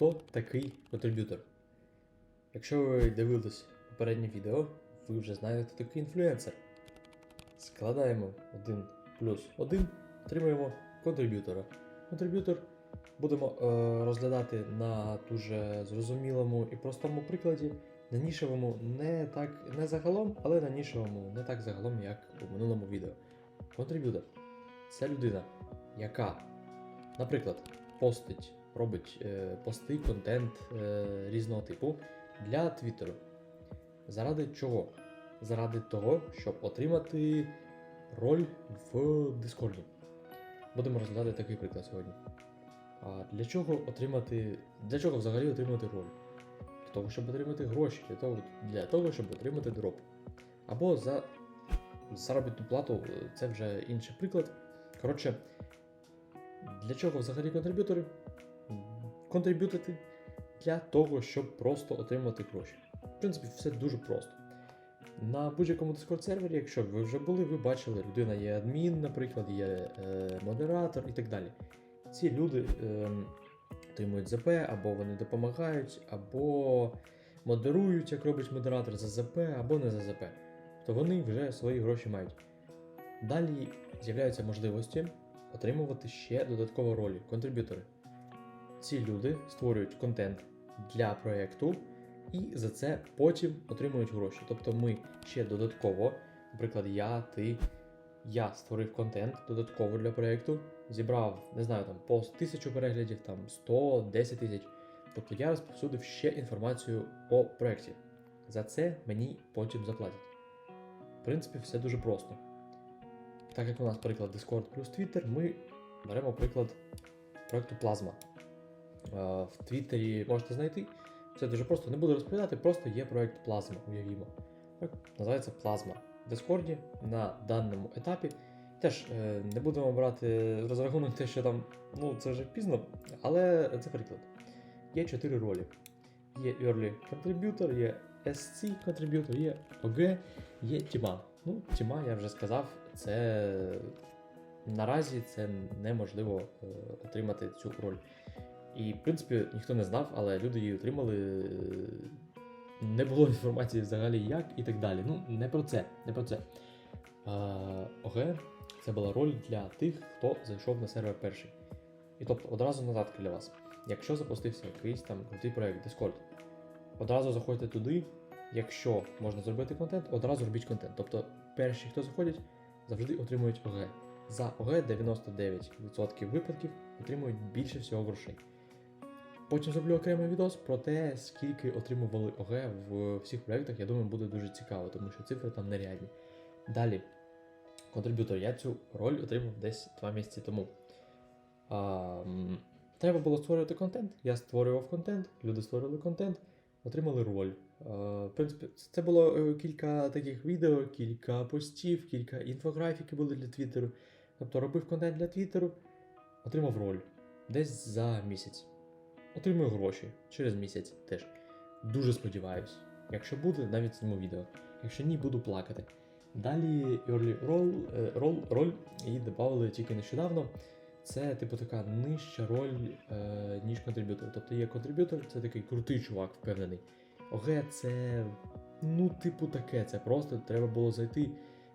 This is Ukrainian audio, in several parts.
хто такий контриб'ютор. Якщо ви дивились попереднє відео, ви вже знаєте, хто такий інфлюенсер. Складаємо 1 плюс 1, отримуємо контриб'ютора. Контриб'ютор будемо е, розглядати на дуже зрозумілому і простому прикладі, на нішевому не так не загалом, але на нішевому не так загалом, як у минулому відео. Контриб'ютор це людина, яка, наприклад, постить, робить е, пости, контент е, різного типу для Твіттеру. Заради чого? Заради того, щоб отримати роль в Дискорді. Будемо розглядати такий приклад сьогодні. А для чого отримати. Для чого взагалі отримати роль? Для того, щоб отримати гроші, для того, для того щоб отримати дроп. Або за заробітну плату е, це вже інший приклад. Коротше, для чого взагалі контриб'ютори? Контриб'ютити для того, щоб просто отримати гроші. В принципі, все дуже просто. На будь-якому Discord сервері, якщо ви вже були, ви бачили, людина є адмін, наприклад, є е, модератор і так далі. Ці люди е, отримують ЗП, або вони допомагають, або модерують, як робить модератор за ЗП, або не за ЗП. То вони вже свої гроші мають. Далі з'являються можливості отримувати ще додаткові ролі, контриб'ютори. Ці люди створюють контент для проєкту і за це потім отримують гроші. Тобто ми ще додатково, наприклад, я, ти, я створив контент додатково для проєкту, зібрав, не знаю, там по 1000 переглядів, там 100, 10 тисяч. Тобто я розповсюдив ще інформацію о проєкті. За це мені потім заплатять. В принципі, все дуже просто. Так як у нас приклад Discord плюс Twitter, ми беремо приклад проєкту Plasma. В Твіттері можете знайти. Все дуже просто, не буду розповідати, просто є проєкт Plasma, уявімо. Проект називається Plasma. В Discord на даному етапі. Теж е, не будемо брати розрахунок те, що там, ну це вже пізно, але це приклад. Є чотири ролі. Є Early Contributor, є SC Contributor, є OG, є Тіма. Ну, Тіма, я вже сказав, це наразі це неможливо е, отримати цю роль. І, в принципі, ніхто не знав, але люди її отримали. Не було інформації взагалі як і так далі. Ну, не про це, не про це. ОГ це була роль для тих, хто зайшов на сервер перший. І тобто одразу назад для вас. Якщо запустився якийсь там крутий проект Discord, одразу заходьте туди. Якщо можна зробити контент, одразу робіть контент. Тобто перші, хто заходять, завжди отримують ОГ. За ОГ 99% випадків отримують більше всього грошей. Потім зроблю окремий відос про те, скільки отримували ОГ в всіх проєктах. Я думаю, буде дуже цікаво, тому що цифри там нереальні. Далі, контриб'ютор. Я цю роль отримав десь 2 місяці тому. А, треба було створювати контент. Я створював контент, люди створювали контент, отримали роль. А, в принципі, це було е, кілька таких відео, кілька постів, кілька інфографіки були для Твіттеру. Тобто робив контент для Твіттеру, отримав роль десь за місяць. Отримую гроші через місяць теж. Дуже сподіваюсь. Якщо буде, навіть зніму відео. Якщо ні, буду плакати. Далі Early Roll, е, роль, роль її додали тільки нещодавно. Це, типу, така нижча роль, е, ніж контриб'ютор. Тобто є контриб'ютор, це такий крутий чувак, впевнений. ОГ це, ну, типу, таке. Це просто треба було зайти,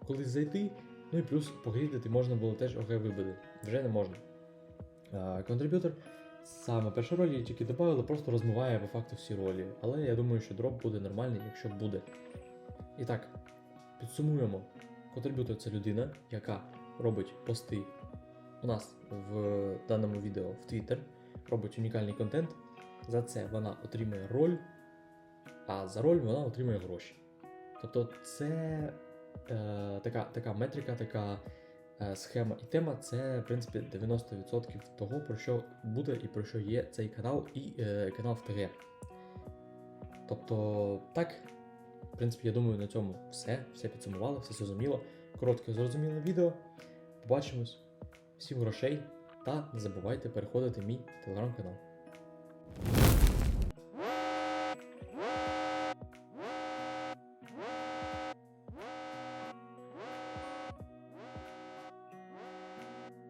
колись зайти. Ну і плюс погрідити можна було теж ОГ вибити. Вже не можна. Контриб'ютор Саме перша роль її тільки додали, просто розмиває по факту всі ролі. Але я думаю, що дроп буде нормальний, якщо буде. І так, підсумуємо. Контриб'ютор це людина, яка робить пости у нас в даному відео в Twitter, робить унікальний контент. За це вона отримує роль, а за роль вона отримує гроші. Тобто це е, така, така метрика, така схема і тема це, в принципі, 90% того, про що буде і про що є цей канал і е, канал в ТГ. Тобто, так, в принципі, я думаю, на цьому все. Все підсумували, все зрозуміло. Коротке, зрозуміле відео. Побачимось. Всім грошей та не забувайте переходити в мій телеграм-канал.